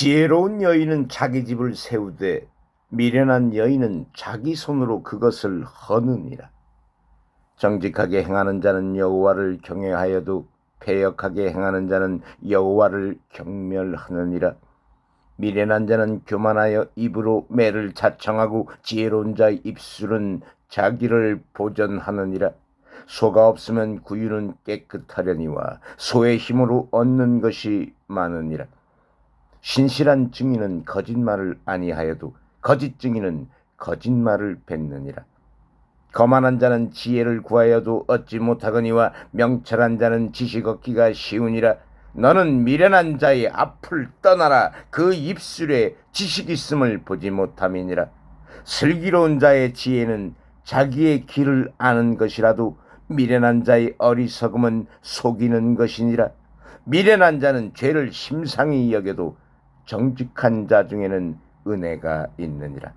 지혜로운 여인은 자기 집을 세우되 미련한 여인은 자기 손으로 그것을 허느니라. 정직하게 행하는 자는 여호와를 경외하여도 패역하게 행하는 자는 여호와를 경멸하느니라. 미련한 자는 교만하여 입으로 매를 자청하고 지혜로운 자의 입술은 자기를 보전하느니라. 소가 없으면 구유는 깨끗하려니와 소의 힘으로 얻는 것이 많으니라. 신실한 증인은 거짓말을 아니하여도 거짓 증인은 거짓말을 뱉느니라. 거만한 자는 지혜를 구하여도 얻지 못하거니와 명철한 자는 지식 얻기가 쉬우니라. 너는 미련한 자의 앞을 떠나라. 그 입술에 지식 있음을 보지 못함이니라. 슬기로운 자의 지혜는 자기의 길을 아는 것이라도 미련한 자의 어리석음은 속이는 것이니라. 미련한 자는 죄를 심상히 여겨도 정직한 자 중에는 은혜가 있느니라.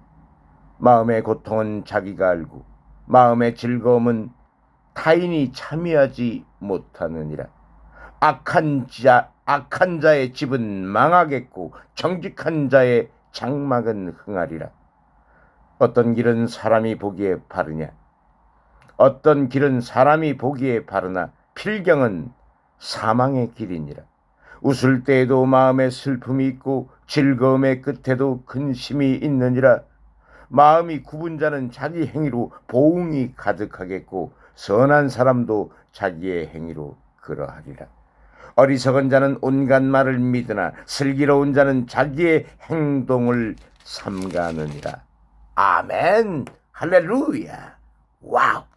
마음의 고통은 자기가 알고 마음의 즐거움은 타인이 참여하지 못하느니라. 악한 자 악한 자의 집은 망하겠고 정직한 자의 장막은 흥하리라. 어떤 길은 사람이 보기에 바르냐? 어떤 길은 사람이 보기에 바르나 필경은 사망의 길이니라. 웃을 때에도 마음에 슬픔이 있고 즐거움의 끝에도 근심이 있느니라. 마음이 굽은 자는 자기 행위로 보응이 가득하겠고 선한 사람도 자기의 행위로 그러하리라. 어리석은 자는 온갖 말을 믿으나 슬기로운 자는 자기의 행동을 삼가느니라. 아멘. 할렐루야. 와우. 와.